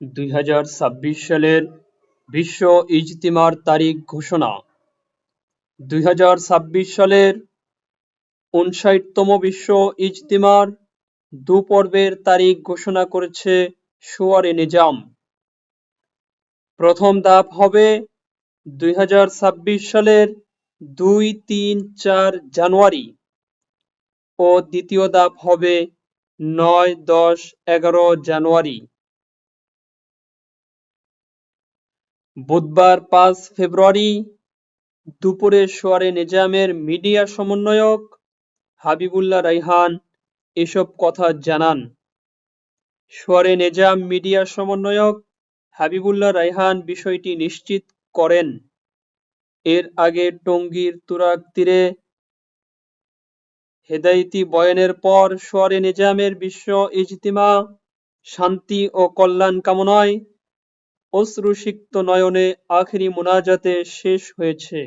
দুই হাজার ছাব্বিশ সালের বিশ্ব ইজতিমার তারিখ ঘোষণা। দুই হাজার ছাব্বিশ সালের উনষাটতম বিশ্ব ইজতিমার দু পর্বের তারিখ ঘোষণা করেছে সুয়ারে নিজাম। প্রথম ধাপ হবে দুই হাজার ছাব্বিশ সালের দুই তিন চার জানুয়ারি ও দ্বিতীয় ধাপ হবে নয় দশ এগারো জানুয়ারি। বুধবার পাঁচ ফেব্রুয়ারি দুপুরে সোয়ারে নিজামের মিডিয়া সমন্বয়ক হাবিবুল্লাহ রাইহান এসব কথা জানান। সোয়ারে নিজাম মিডিয়া সমন্বয়ক হাবিবুল্লাহ রাইহান বিষয়টি নিশ্চিত করেন। এর আগে টঙ্গীর তুরাগ তীরে হেদায়তি বয়ানের পর সোয়ারে নিজামের বিশ্ব ইজতিমা, শান্তি ও কল্যাণ কামনায় অশ্রুসিক্ত নয়নে আখেরি মোনাজাতে শেষ হয়েছে।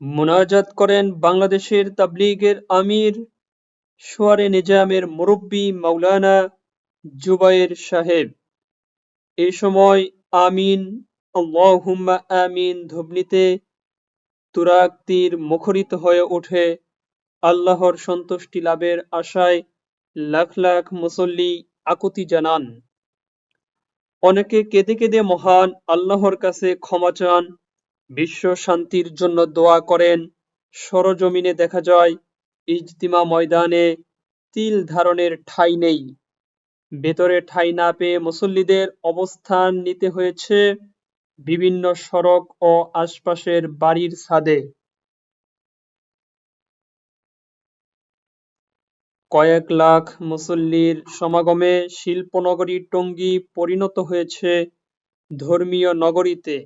মোনাজাত করেন বাংলাদেশের তাবলিগের আমির সোয়ারে নিজামের মুরব্বী মাওলানা জুবায়ের সাহেব। এ সময় আমিন, আল্লাহুম্মা আমিন ধবনিতে তুরাগ তীর মুখরিত হয়ে ওঠে। আল্লাহর সন্তুষ্টি লাভের আশায় লাখ লাখ মুসল্লি আকুতি জানান। অনেকে কেঁদে কেঁদে মহান আল্লাহর কাছে ক্ষমা চান, বিশ্ব শান্তির জন্য দোয়া করেন। সরজমিনে দেখা যায়, ইজতিমা ময়দানে তিল ধারণের ঠাঁই নেই। ভেতরে ঠাঁই না পেয়ে মুসল্লিদের অবস্থান নিতে হয়েছে বিভিন্ন সড়ক ও আশপাশের বাড়ির ছাদে। কয়েক লাখ মুসল্লির সমাগমে শিল্পনগরী টঙ্গী পরিণত হয়েছে ধর্মীয় নগরীতে।